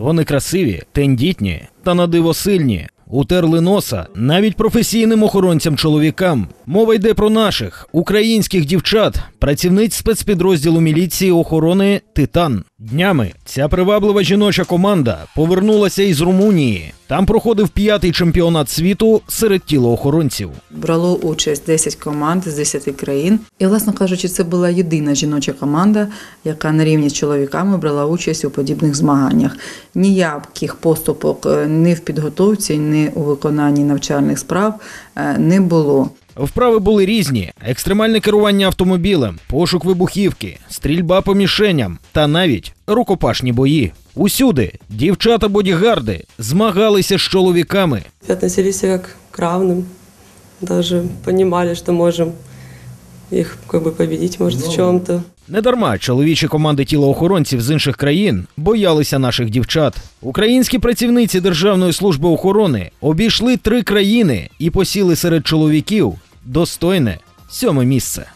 Вони красиві, тендітні та на диво сильні. Утерли носа навіть професійним охоронцям-чоловікам. Мова йде про наших українських дівчат, працівниць спецпідрозділу міліції охорони Титан. Днями ця приваблива жіноча команда повернулася із Румунії. Там проходив п'ятий чемпіонат світу серед тілоохоронців. Брало участь 10 команд з 10 країн. І, власне кажучи, це була єдина жіноча команда, яка на рівні з чоловіками брала участь у подібних змаганнях. Ніяких поступок е, ні в підготовці, ні у виконанні навчальних справ е, не було. Вправи були різні: екстремальне керування автомобілем, пошук вибухівки, стрільба по мішеням та навіть рукопашні бої. Усюди дівчата-бодігарди змагалися з чоловіками. относились как к равным, даже понимали, что можем их как бы победить, может, в чем-то. Недарма чоловічі команди тілоохоронців з інших країн боялися наших дівчат. Українські працівниці Державної служби охорони обійшли три країни і посіли серед чоловіків достойне сьоме місце.